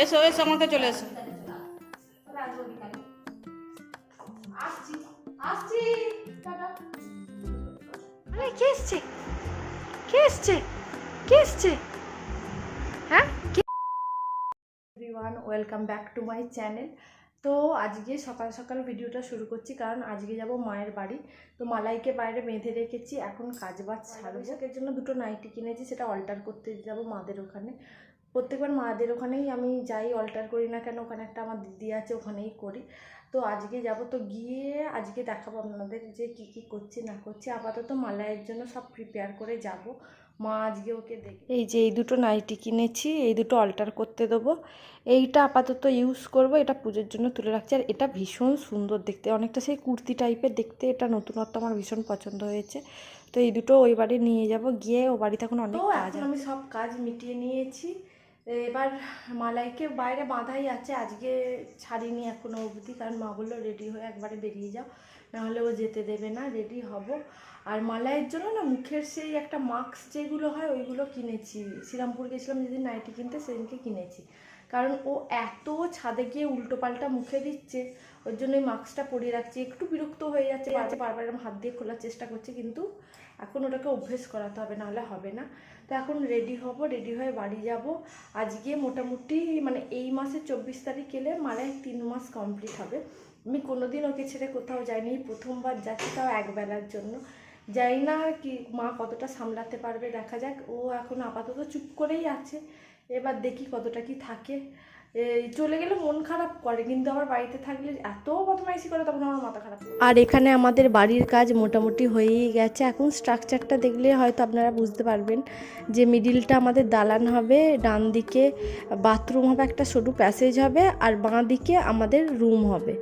এসো এসো আমার কাছে চলে এসো। কে এসছে? কে এসছে? কে এসছে? হ্যাঁ? Everyone welcome back to my channel তো আজকে সকাল সকাল ভিডিওটা শুরু করছি কারণ আজকে যাব মায়ের বাড়ি। তো মালাইকে বাইরে বেঁধে রেখেছি এখন কাজ বাজ ছাড়বো। এর জন্য দুটো নাইটি কিনেছি সেটা অল্টার করতে যাব মাদের ওখানে। প্রত্যেকবার মাদের ওখানেই আমি যাই অল্টার করি না কেন? ওখানে একটা আমার দিদি আছে ওখানেই করি। তো আজকে যাব তো গিয়ে আজকে দেখাবো আপনাদের যে কী কী করছি না করছি। আপাতত মালাইয়ের জন্য সব প্রিপেয়ার করে যাব। মা আজকে ওকে দেখে এই যে এই দুটো নাইটি কিনেছি এই দুটো অল্টার করতে দেবো। এইটা আপাতত ইউজ করব এটা পুজোর জন্য তুলে রাখছি। আর এটা ভীষণ সুন্দর দেখতে অনেকটা সেই কুর্তি টাইপের দেখতে। এটা নতুনত্ব আমার ভীষণ পছন্দ হয়েছে। তো এই দুটো ওই বাড়ি নিয়ে যাব। গিয়ে ও বাড়িতে এখন অনেক কাজ আমি সব কাজ মিটিয়ে নিয়েছি। এবার মালাইকে বাইরে বাঁধাই আছে, আজকে ছাড়িনি এখনও অবধি, কারণ মা বলল রেডি হয়ে একবারে বেরিয়ে যাও, নাহলে ও যেতে দেবে না রেডি হব। আর মালাইয়ের জন্য না মুখের সেই একটা মাস্ক যেগুলো হয়, ওইগুলো কিনেছি। শ্রীরামপুর গেছিলাম যেদিন নাইটি কিনতে, সেদিনকে কিনেছি। কারণ ও এত ছাদে গিয়ে উল্টোপাল্টা মুখে দিচ্ছে ওর জন্য এই মাস্কটা পরিয়ে রাখছি। একটু বিরক্ত হয়ে যাচ্ছে, বারবার বারবার এরম হাত দিয়ে খোলার চেষ্টা করছি, কিন্তু এখন ওটাকে অভ্যেস করাতে হবে নাহলে হবে না। তো এখন রেডি হব রেডি হয়ে বাড়ি যাব। আজকে মোটামুটি মানে এই মাসের চব্বিশ তারিখ এলে মারাই তিন মাস কমপ্লিট হবে। আমি কোনোদিন ওকে ছেড়ে কোথাও যাইনি, প্রথমবার যাচ্ছি তাও একবেলার জন্য। যাই না কি মা কতটা সামলাতে পারবে, দেখা যাক। ও এখন আপাতত চুপ করেই আছে। এবার দেখি কতটা কি থাকে। চলে গেলে মন খারাপ করে কিন্তু আমার বাড়িতে থাকলে এত বদমাইশি করে তখন আমার মাথা খারাপ আর এখানে আমাদের বাড়ির কাজ মোটামুটি হয়েই গেছে। এখন স্ট্রাকচারটা দেখলে হয়তো আপনারা বুঝতে পারবেন যে মিডিলটা আমাদের দালান হবে ডান দিকে বাথরুম হবে একটা সরু প্যাসেজ হবে আর বাঁ দিকে আমাদের রুম হবে।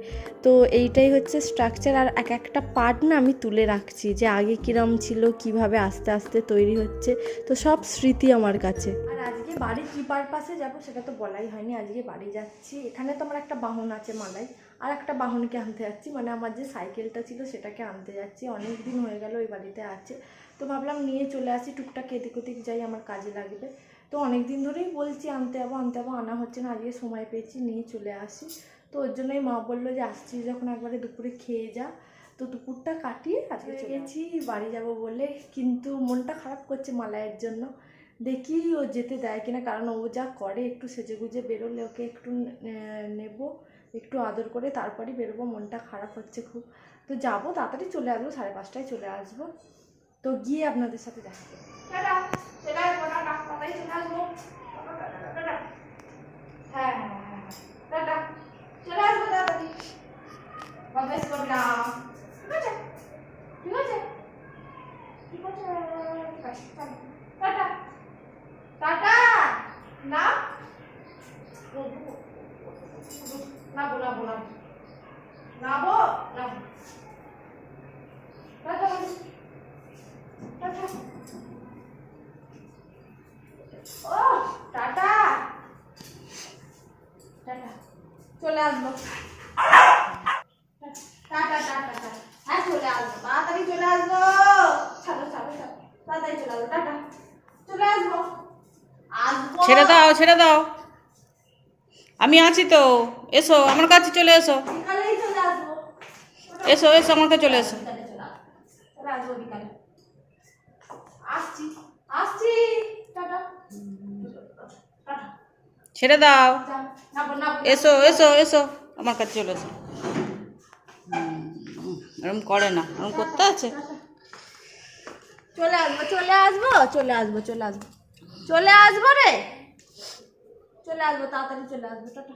তো এইটাই হচ্ছে স্ট্রাকচার আর এক একটা পার্ট না আমি তুলে রাখছি যে আগে কিরম ছিল কীভাবে আস্তে আস্তে তৈরি হচ্ছে। তো সব স্মৃতি আমার কাছে। আর আজকে বাড়ি কী পারপাসে যাব সেটা তো বলাই হয়নি আজকে বাড়ি যাচ্ছি। এখানে তো আমার একটা বাহন আছে মালাই আর একটা বাহনকে আনতে যাচ্ছি। মানে আমার যে সাইকেলটা ছিল সেটাকে আনতে যাচ্ছি। অনেক দিন হয়ে গেল ওই বাড়িতে আছে। তো ভাবলাম নিয়ে চলে আসি টুকটাক এদিক ওদিক যাই আমার কাজে লাগবে। তো অনেক দিন ধরেই বলছি আনতে যাব আনতে যাব আনা হচ্ছে না আজকে সময় পেয়েছি নিয়ে চলে আসি। তো ওর জন্যই মা বলল যে আসছি যখন একবারে দুপুরে খেয়ে যা। তো দুপুরটা কাটিয়ে আজকে গেছি বাড়ি যাব বলে কিন্তু মনটা খারাপ করছে মালায়ের জন্য। দেখি ও যেতে দেয় কিনা, কারণ ও যা করে একটু সেজে গুজে বেরোলে ওকে একটু নেব, একটু আদর করে তারপরেই বেরোবো, মনটা খারাপ হচ্ছে খুব। তো যাব, তাড়াতাড়ি চলে আসব, সাড়ে পাঁচটায় চলে আসব। তো গিয়ে আপনাদের সাথে দেখা করব। টাটা, চলে আসব, টাটা, তাড়াতাড়ি চলে আসব। Tata, tata, tata. হ্যাঁ, হ্যাঁ, হ্যাঁ, হ্যাঁ। টাটা, চলে আসব তাড়াতাড়ি। বদমাইশি করবি না। ঠিক আছে? ঠিক আছে? ঠিক আছে, ঠিক আছে, চল। টাটা। টাটা। না? নাবো, নাবো, নাবো। নাবো। ও টাটা। টাটা। চলে আসব। Tata tata tata. হ্যাঁ চলে আসব। তাড়াতাড়ি চলে আসব। তাড়াতাড়ি চলে আসব। টাটা। চলে আসব। আসব। ছেড়ে দাও ছেড়ে দাও। আমি আছি তো, এসো, আমার কাছে চলে এসো। এসো এসো, আমার কাছে চলে এসো। ছেড়ে দাও। এসো এসো এসো, আমার কাছে চলে এসো। এরকম করে না এরকম করতে আছে? চলে আসব চলে আসব চলে আসব চলে আসব। চলে আসব রে। চলে আসব তাড়াতাড়ি চলে আসব টাটা।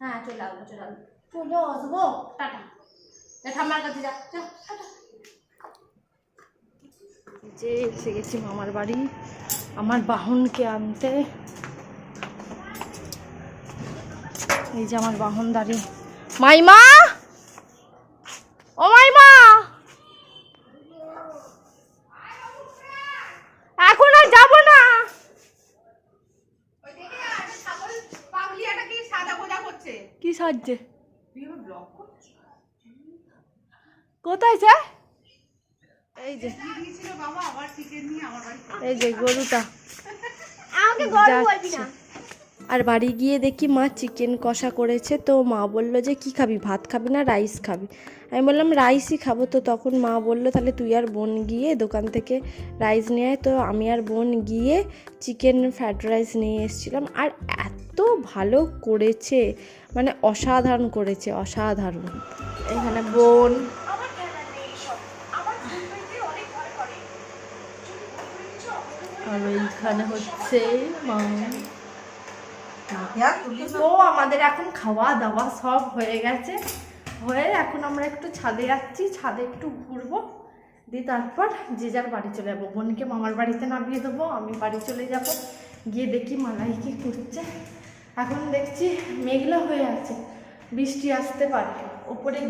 হ্যাঁ চলে আসব চলে আসব। চলে আসব? টাটা। ঠাম্মার কাছে যা টাটা। যে এসে গেছি মামার বাড়ি আমার বাহনকে আনতে। এই যে আমার বাহন দাঁড়িয়ে। মাইমা! ও মাইমা এখন আর যাব না কোথায় যা? এই যে। এই যে গরুটা। আর বাড়ি গিয়ে দেখি মা চিকেন কষা করেছে তো মা বলল যে কি খাবি? ভাত খাবি না রাইস খাবি? আমি বললাম রাইসই খাব। তো তখন মা বলল তাহলে তুই আর বোন গিয়ে দোকান থেকে রাইস নিয়ে আয়। তো আমি আর বোন গিয়ে চিকেন ফ্রাইড রাইস নিয়ে এসেছিলাম। আর এত ভালো করেছে মানে অসাধারণ করেছে অসাধারণ। এখানে বোন। আর এইখানে হচ্ছে মা। তো আমাদের এখন খাওয়া দাওয়া সব হয়ে গেছে। হয়ে এখন আমরা একটু ছাদে যাচ্ছি ছাদে একটু ঘুরবো। দিয়ে তারপর যে যার বাড়ি চলে যাব। বোনকে মামার বাড়িতে নামিয়ে দেবো আমি বাড়ি চলে যাব। গিয়ে দেখি মালাই কি করছে। এখন দেখছি মেঘলা হয়ে আছে বৃষ্টি আসতে পারে। ওপরে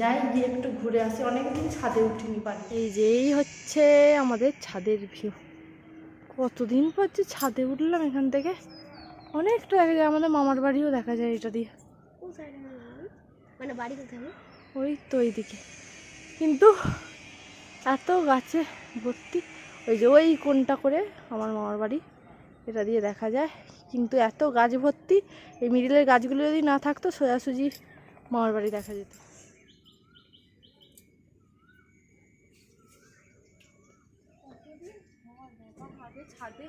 যাই গিয়ে একটু ঘুরে আসি অনেকদিন ছাদে উঠিনি পারি এই যে এই হচ্ছে আমাদের ছাদের ভিউ। কতদিন পর যে ছাদে উঠলাম এখান থেকে অনেকটা দেখা যায় আমাদের মামার বাড়িও দেখা যায় এটা দিয়ে। মানে বাড়ি কোথায় ওই তো ওইদিকে কিন্তু এত গাছে ভর্তি ওই যে ওই কোনটা করে আমার মামার বাড়ি এটা দিয়ে দেখা যায়। কিন্তু এত গাছ ভর্তি এই মিডিলের গাছগুলো যদি না থাকতো সোজাসুজি মামার বাড়ি দেখা যেত। ছাদে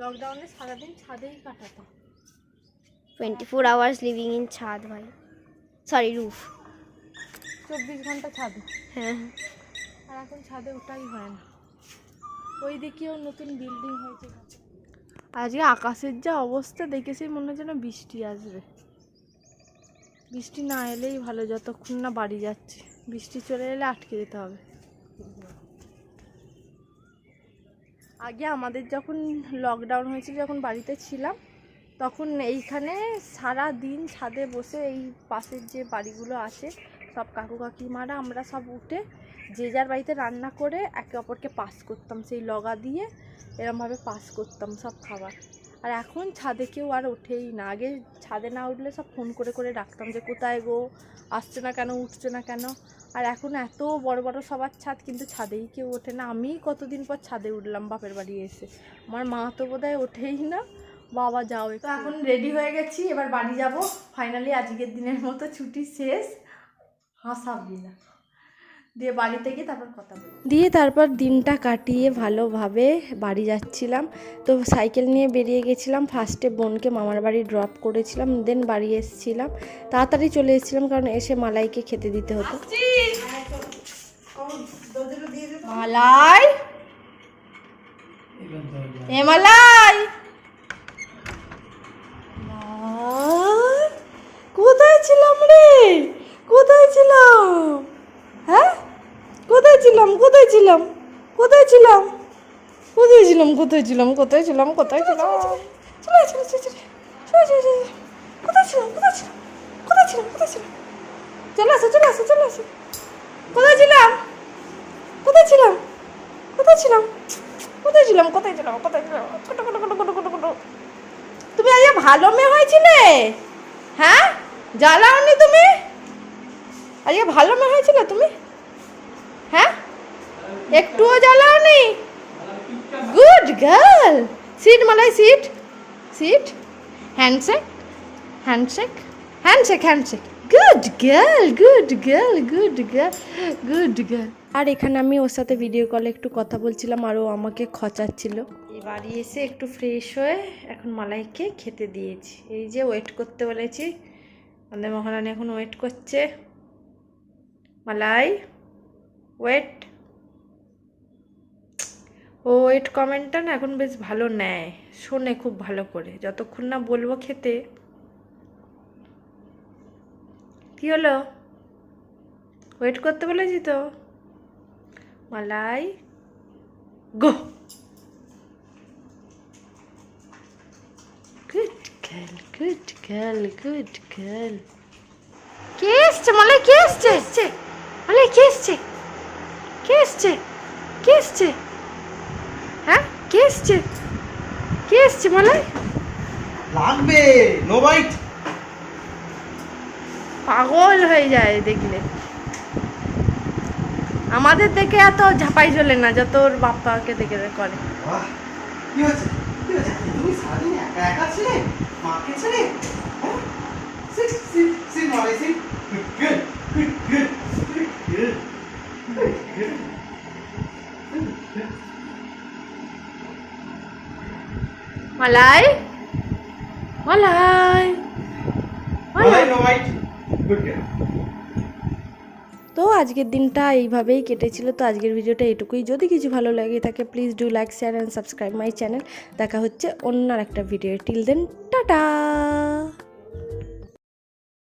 লকডাউনে সারাদিন ছাদেই কাটাতাম twenty four hours living in chhad ভাই। সরি রুফ চব্বিশ ঘণ্টা ছাদে। হ্যাঁ। আর এখন ছাদে ওঠাই হয় না। ওই দিকেও নতুন বিল্ডিং হয়েছে। আজকে আকাশের যা অবস্থা দেখেছি মনে হয় যেন বৃষ্টি আসবে। বৃষ্টি না এলেই ভালো, যতক্ষণ না বাড়ি যাচ্ছে। বৃষ্টি চলে এলে আটকে যেতে হবে। আগে আমাদের যখন লকডাউন হয়েছিল, যখন বাড়িতে ছিলাম, তখন এইখানে সারা দিন ছাদে বসে এই পাশের যে বাড়িগুলো আছে, সব কাকু কাকিমারা, আমরা সব উঠে যে যার বাড়িতে রান্না করে একে অপরকে পাস করতাম, সেই লগা দিয়ে এরমভাবে পাস করতাম সব খাবার। আর এখন ছাদে কেউ আর ওঠেই না। আগে ছাদে না উঠলে সব ফোন করে করে ডাকতাম যে, কোথায় গো? আসছে না কেন? উঠছে না কেন? আর এখন এত বড় বড় সবার ছাদ কিন্তু ছাদেই কেউ ওঠে না। আমি কতদিন পর ছাদে উঠলাম, বাপের বাড়ি এসে। আমার মা তো বোধহয় ওঠেই না। বাবা, যাও তো এখন রেডি হয়ে গেছি। এবার বাড়ি যাব। ফাইনালি আজকের দিনের মতো ছুটি শেষ। হাসাবি না। দিয়ে বাড়ি থেকে তারপর কথা বলি দিয়ে তারপর দিনটা কাটিয়ে ভালোভাবে বাড়ি যাচ্ছিলাম। তো সাইকেল নিয়ে বেরিয়ে গেছিলাম। ফার্স্টে বোনকে মামার বাড়ি ড্রপ করেছিলাম দেন বাড়ি এসেছিলাম। তাড়াতাড়ি চলে এসেছিলাম কারণ এসে মালাইকে খেতে দিতে হতো। মালাই? এ মালাই মালাই, কোথায় ছিলাম রে কোথায় ছিলাম হ্যাঁ কোথায় ছিলাম কোথায় ছিলাম? কোথায় ছিলাম? কোথায় ছিলাম কোথায় ছিলাম কোথায় ছিলাম কোথায় ছিলাম? চলে চলে চলে চলে চলে চলে চলে কোথায় ছিলাম কোথায় ছিলাম কোথায় ছিলাম কোথায় ছিলাম? চলে আসো চলে আসো চলে আসো। কোথায় ছিলাম? কোথায় ছিলাম? কোথায় ছিলাম? কোথায় ছিলাম কোথায় ছিলাম কোথায় ছিলাম? কোটো কোটো কোটো কোটো কোটো কোটো। তুমি আজকে ভালো মেয়ে হয়েছিলে? হ্যাঁ? জ্বালাওনি তুমি? আজকে ভালো মেয়ে হয়েছিল তুমি? হ্যাঁ? একটুও জ্বালাওনি? Good girl sit Malai sit sit handshake handshake handshake handshake good girl good girl good girl good girl আর এখানে আমি ওর সাথে ভিডিও কলে একটু কথা বলছিলাম আর ও আমাকে খচাচ্ছিল। বাড়ি এসে একটু ফ্রেশ হয়ে এখন মালাইকে খেতে দিয়েছি। এই যে ওয়েট করতে বলেছি। আমাদের মহারানী এখন ওয়েট করছে। মালাই ওয়েট ও ওয়েট কমেন্টটা না এখন বেশ ভালো নেয় শোনে খুব ভালো করে। যতক্ষণ না বলব খেতে। কি হলো? ওয়েট করতে বলেছি তো? Malai. Go! Good girl good girl good girl কে এসছে? মালাই কে এসছে? এসছে? মালাই কে এসছে? কে এসছে? কে এসছে? কে এসছে কে এসছে মালাই লাগবে নো বাইট পাগল হয়ে যায় দেখলে আমাদের দেখে এত ঝাপাই চলে না যত ওর বাপ্পাকে দেখে করে কি হয়েছে কি হয়েছে তুমি সারাদিন একা একা ছিলে মাকে ছেড়ে হ্যাঁ sit sit sit Malai sit good good good good good Malai Malai তো আজকের দিনটা এইভাবেই কেটেছিল। তো আজকের ভিডিওটা এটুকুই। যদি কিছু ভালো লাগে থাকে please do like share and subscribe my channel দেখা হচ্ছে অন্য আর একটা ভিডিও টিল দেন টাটা।